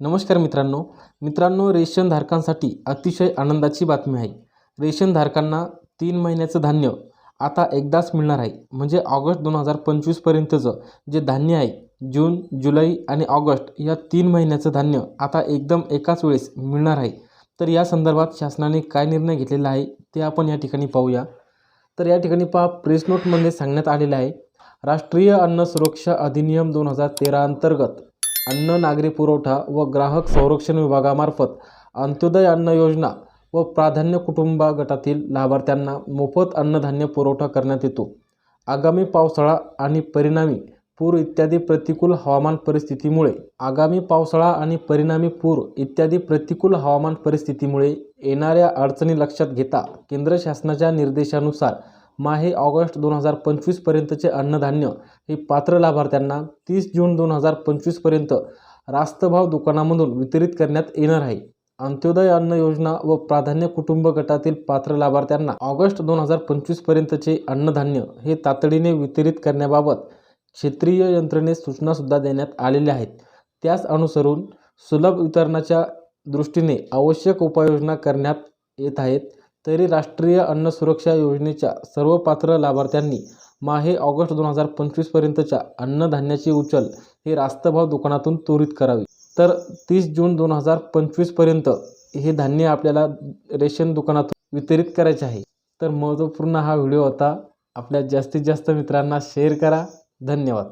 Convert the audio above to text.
नमस्कार मित्रांनो. मित्रांनो रेशनधारकांसाठी अतिशय आनंदाची बातमी आहे. रेशनधारकांना तीन महिन्याचं धान्य आता एकदाच मिळणार आहे. म्हणजे ऑगस्ट दोन हजार पंचवीसपर्यंतचं जे धान्य आहे जून जुलै आणि ऑगस्ट या तीन महिन्याचं धान्य आता एकदम एकाच वेळेस मिळणार आहे. तर या संदर्भात शासनाने काय निर्णय घेतलेला आहे ते आपण या ठिकाणी पाहूया. तर या ठिकाणी पहा प्रेस नोटमध्ये सांगण्यात आलेलं आहे. राष्ट्रीय अन्न सुरक्षा अधिनियम दोन हजार तेरा अंतर्गत अन्न नागरी पुरवठा व ग्राहक संरक्षण विभागामार्फत अंत्योदय अन्न योजना व प्राधान्य कुटुंबा गटातील लाभार्थ्यांना मोफत अन्नधान्य पुरवठा करण्यात येतो. आगामी पावसाळा आणि परिणामी पूर इत्यादी प्रतिकूल हवामान परिस्थितीमुळे आगामी पावसाळा आणि परिणामी पूर इत्यादी प्रतिकूल हवामान परिस्थितीमुळे येणाऱ्या अडचणी लक्षात घेता केंद्र शासनाच्या निर्देशानुसार माहे ऑगस्ट दोन हजार पंचवीसपर्यंतचे अन्नधान्य हे पात्र लाभार्थ्यांना तीस जून दोन हजार पंचवीसपर्यंत रास्तभाव दुकानामधून वितरित करण्यात येणार आहे. अंत्योदय अन्न योजना व प्राधान्य कुटुंब गटातील पात्र लाभार्थ्यांना ऑगस्ट दोन हजार पंचवीसपर्यंतचे अन्नधान्य हे तातडीने वितरित करण्याबाबत क्षेत्रीय यंत्रणेस सूचनासुद्धा देण्यात आलेल्या आहेत. त्यास अनुसरून सुलभ वितरणाच्या दृष्टीने आवश्यक उपाययोजना करण्यात येत आहेत. तरी राष्ट्रीय अन्न सुरक्षा योजनेच्या सर्व पात्र लाभार्थ्यांनी माहे ऑगस्ट दोन हजार पंचवीसपर्यंतच्या अन्नधान्याची उचल हे रास्तभाव दुकानातून त्वरित करावी. तर तीस जून दोन हजार पंचवीसपर्यंत हे धान्य आपल्याला रेशन दुकानातून वितरित करायचे आहे. तर महत्त्वपूर्ण हा व्हिडिओ होता. आपल्या जास्तीत जास्त मित्रांना शेअर करा. धन्यवाद.